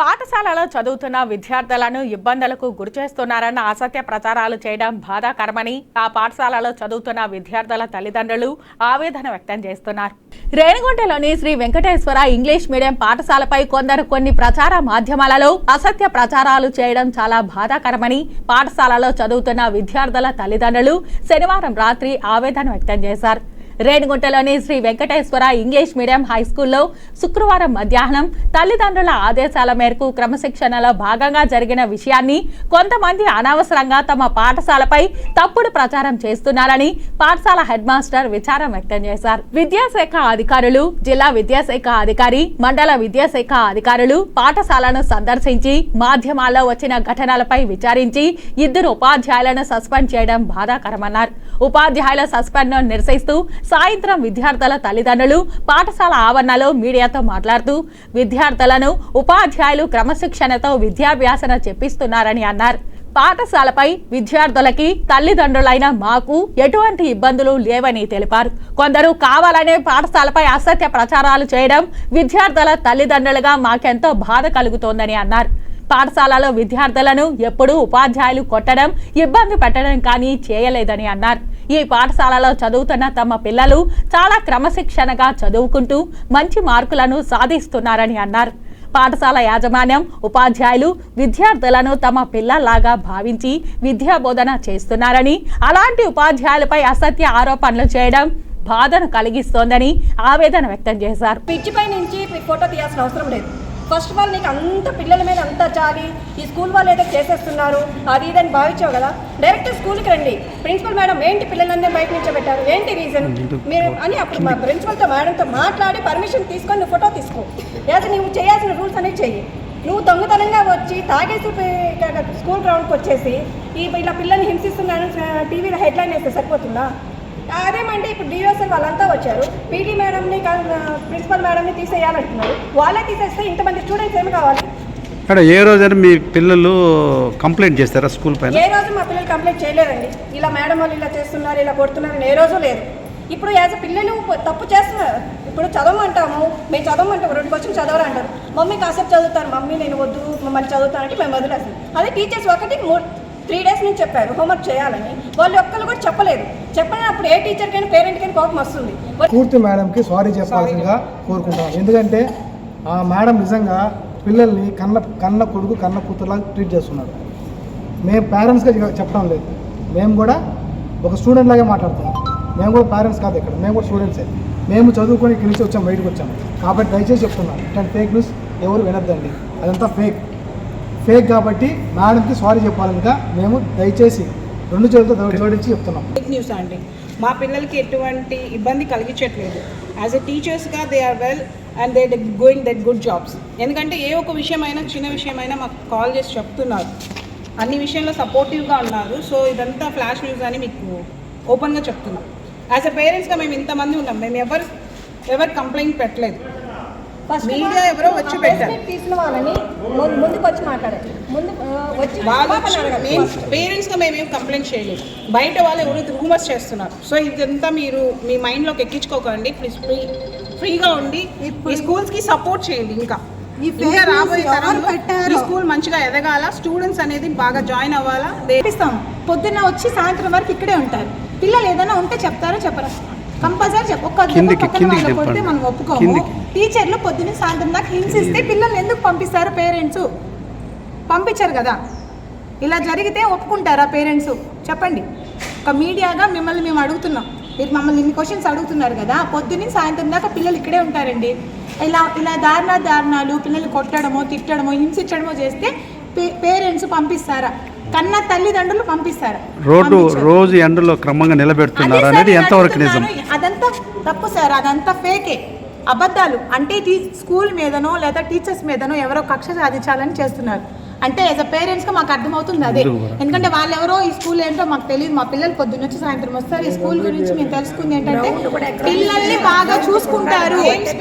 పాఠశాలలో చదువుతున్న విద్యార్థులను ఇబ్బందులకు గురిచేస్తున్నారన్న అసత్య ప్రచారాలు చేయడం బాధాకరమని ఆ పాఠశాలలో చదువుతున్న విద్యార్థుల తల్లిదండ్రులు ఆవేదన వ్యక్తం చేస్తున్నారు. రేణిగుంటలోని శ్రీ వెంకటేశ్వర ఇంగ్లీష్ మీడియం పాఠశాలపై కొందరు కొన్ని ప్రచార మాధ్యమాలలో అసత్య ప్రచారాలు చేయడం చాలా బాధాకరమని పాఠశాలలో చదువుతున్న విద్యార్థుల తల్లిదండ్రులు శనివారం రాత్రి ఆవేదన వ్యక్తం చేశారు. రేణిగుంటలోని Shri Venkateswara English medium high స్కూల్లో శుక్రవారం మధ్యాహ్నం తల్లిదండ్రుల ఆదేశాల మేరకు క్రమశిక్షణలో భాగంగా జరిగిన విషయాన్ని కొంతమంది అనవసరంగా తమ పాఠశాలపై తప్పుడు ప్రచారం చేస్తున్నారని పాఠశాల హెడ్ మాస్టర్ విచారం వ్యక్తం చేశారు. విద్యాశాఖ అధికారులు జిల్లా విద్యాశాఖ అధికారి మండల విద్యాశాఖ అధికారులు పాఠశాలను సందర్శించి మాధ్యమాల్లో వచ్చిన ఘటనలపై విచారించి ఇద్దరు ఉపాధ్యాయులను సస్పెండ్ చేయడం బాధాకరమన్నారు. ఉపాధ్యాయుల సస్పెండ్ను నిరసిస్తూ సాయంత్రం విద్యార్థుల తల్లిదండ్రులు పాఠశాల ఆవరణలో మీడియాతో మాట్లాడుతూ విద్యార్థులను ఉపాధ్యాయులు క్రమశిక్షణతో విద్యాభ్యాసన చెప్పిస్తున్నారని అన్నారు. పాఠశాలపై విద్యార్థులకి తల్లిదండ్రులైన మాకు ఎటువంటి ఇబ్బందులు లేవని తెలిపారు. కొందరు కావాలనే పాఠశాలపై అసత్య ప్రచారాలు చేయడం విద్యార్థుల తల్లిదండ్రులుగా మాకెంతో బాధ కలుగుతోందని అన్నారు. పాఠశాలలో విద్యార్థులను ఎప్పుడూ ఉపాధ్యాయులు కొట్టడం ఇబ్బంది పెట్టడం కానీ చేయలేదని అన్నారు. ఈ పాఠశాలలో చదువుతున్న తమ పిల్లలు చాలా క్రమశిక్షణగా చదువుకుంటూ మంచి మార్కులను సాధిస్తున్నారని అన్నారు. పాఠశాల యాజమాన్యం ఉపాధ్యాయులు విద్యార్థులను తమ పిల్లల్లాగా భావించి విద్యా బోధన చేస్తున్నారని అలాంటి ఉపాధ్యాయులపై అసత్య ఆరోపణలు చేయడం బాధను కలిగిస్తోందని ఆవేదన వ్యక్తం చేశారు. పిచ్చిపై నుంచి ఫోటో తీయాల్సిన అవసరం లేదు. ఫస్ట్ ఆఫ్ ఆల్ నీకు అంత పిల్లల మీద అంత జాలి ఈ స్కూల్ వాళ్ళు ఏదో చేసేస్తున్నారు అది ఇది అని భావించావు కదా? డైరెక్ట్ స్కూల్కి రండి. ప్రిన్సిపల్ మేడం ఏంటి పిల్లలందరూ బయట నుంచి పెట్టారు? ఏంటి రీజన్ మీరు అని అప్పుడు మా ప్రిన్సిపల్తో మేడంతో మాట్లాడి పర్మిషన్ తీసుకొని నువ్వు ఫోటో తీసుకో. లేదా నువ్వు చేయాల్సిన రూల్స్ అనేవి చెయ్యి. నువ్వు దొంగతనంగా వచ్చి తాగేసి స్కూల్ గ్రౌండ్కి వచ్చేసి ఈ ఇలా పిల్లల్ని హింసిస్తున్నాను టీవీలో హెడ్లైన్ వేస్తే సరిపోతుందా? అదేమంటే ఇప్పుడు డిఓసల్ వాళ్ళంతా వచ్చారు. పీటీ మేడంని ప్రిన్సిపల్ మేడంని తీసేయాలంటున్నారు. వాళ్ళే తీసేస్తే ఇంతమంది స్టూడెంట్స్ ఏమి కావాలి? మేడం ఏ రోజైనా మీ పిల్లలు కంప్లైంట్ చేస్తారా స్కూల్ పైన? ఏ రోజు మా పిల్లలు కంప్లైంట్ చేయలేదండి. ఇలా మేడం వాళ్ళు ఇలా చేస్తున్నారు ఇలా కొడుతున్నారు ఏ రోజు లేదు. ఇప్పుడు యాజ్ పిల్లలు తప్పు చేస్తున్నారు. ఇప్పుడు చదవమంటాము మేము చదవమంటాము రెండు క్వశ్చన్ చదవరు అంటారు. మమ్మీ కాసేపు చదువుతాను మమ్మీ నేను వద్దు. మమ్మల్ని చదువుతానంటే మేము వదిలేస్తాం. అదే టీచర్స్ ఒకటి త్రీ డేస్ నుంచి చెప్పారు హోంవర్క్ చేయాలని. వాళ్ళు ఒక్కరు కూడా చెప్పలేదు. చెప్పలేనప్పుడు ఏ టీచర్కైనా పేరెంట్కైనా కోపం వస్తుంది. పూర్తి మేడంకి సారీ చెప్పాల్సిందిగా కోరుకుంటాం ఎందుకంటే ఆ మేడం నిజంగా పిల్లల్ని కన్న కన్న కొడుకు కన్న కూతురులా ట్రీట్ చేస్తున్నారు మేము పేరెంట్స్గా చెప్పడం లేదు. మేము కూడా ఒక స్టూడెంట్ లాగే మాట్లాడుతున్నాం. మేము కూడా పేరెంట్స్ కాదు ఇక్కడ. మేము కూడా స్టూడెంట్సే మేము చదువుకొని ఇక్కడి నుంచి వచ్చాం బయటకు వచ్చాము కాబట్టి దయచేసి చెప్తున్నాం ఇట్లాంటి ఫేక్ న్యూస్ ఎవరు వినొద్దండి. అదంతా ఫేక్ ఫేక్ కాబట్టి మేడంకి సారీ చెప్పాలనిగా మేము దయచేసి రెండు చేతులతో జోడించి చెప్తున్నాం. ఫేక్ న్యూస్ అండి. మా పిల్లలకి ఎటువంటి ఇబ్బంది కలిగించట్లేదు. As a టీచర్స్గా they are well and they going that good jobs ఎందుకంటే ఏ ఒక విషయమైనా చిన్న విషయమైనా మాకు కాల్ చేసి చెప్తున్నారు. అన్ని విషయంలో సపోర్టివ్గా ఉన్నారు. సో ఇదంతా ఫ్లాష్ న్యూస్ అని మీకు ఓపెన్గా చెప్తున్నాం. యాజ్ ఎ పేరెంట్స్గా మేము ఇంతమంది ఉన్నాం. మేము ఎవరు ఎవరు కంప్లైంట్ పెట్టలేదు. మీడియా ఎవరో వచ్చి పెట్టారు. వాళ్ళని ముందుకు వచ్చి మాట్లాడారు ముందు వచ్చి మేము first. పేరెంట్స్గా మేమేం కంప్లైంట్ చేయలేదు. బయట వాళ్ళు ఎవరు రూమర్స్ చేస్తున్నారు. సో ఇదంతా మీరు మీ మైండ్లోకి ఎక్కించుకోకండి. ప్లీజ్ ఫ్రీ ఫ్రీగా ఉండి ఈ స్కూల్స్కి సపోర్ట్ చేయండి ఇంకా. ఇంకా రాబోయే తరంలో స్కూల్ మంచిగా ఎదగాల? స్టూడెంట్స్ అనేది బాగా జాయిన్ అవ్వాలా? పంపిస్తాం పొద్దున్న వచ్చి సాయంత్రం వరకు ఇక్కడే ఉంటారు. పిల్లలు ఏదైనా ఉంటే చెప్తారా చెప్పరా? కంపల్సరీ చెప్ప. ఒక్క కొడితే చెప్పండి. మనం ఒప్పుకోము. టీచర్లు పొద్దున్న సాయంత్రం దాకా హింసిస్తే పిల్లల్ని ఎందుకు పంపిస్తారు పేరెంట్స్? పంపించారు కదా. ఇలా జరిగితే ఒప్పుకుంటారా పేరెంట్స్? చెప్పండి. ఒక మీడియాగా మిమ్మల్ని మేము అడుగుతున్నాం. మీరు మమ్మల్ని ఇన్ని క్వశ్చన్స్ అడుగుతున్నారు కదా పొద్దున్న సాయంత్రం దాకా పిల్లలు ఇక్కడే ఉంటారండి. ఇలా ఇలా దారుణ దారుణాలు పిల్లలు కొట్టడమో తిట్టడమో హింసించడమో చేస్తే పేరెంట్స్ పంపిస్తారా? కన్న తల్లిదండ్రులు పంపిస్తారా? రోడ్డు. రోజు ఎండలో క్రమంగా నిలబెడుతున్నారు అనేది ఎంతవరకు నిజం. అదంతా తప్పు సార్. అదంతా ఫేకే అబద్ధాలు అంటే టీ స్కూల్ మీదనో లేదా టీచర్స్ మీదనో ఎవరో కక్ష సాధించాలని చేస్తున్నారు. అంటే యాజ్ అ పేరెంట్స్గా మాకు అర్థమవుతుంది అదే? ఎందుకంటే వాళ్ళు ఎవరో ఈ స్కూల్ ఏంటో మాకు తెలియదు. మా పిల్లలు పొద్దున్న వచ్చి సాయంత్రం వస్తారు. ఈ స్కూల్ గురించి మేము తెలుసుకుంది ఏంటంటే పిల్లల్ని బాగా చూసుకుంటారు.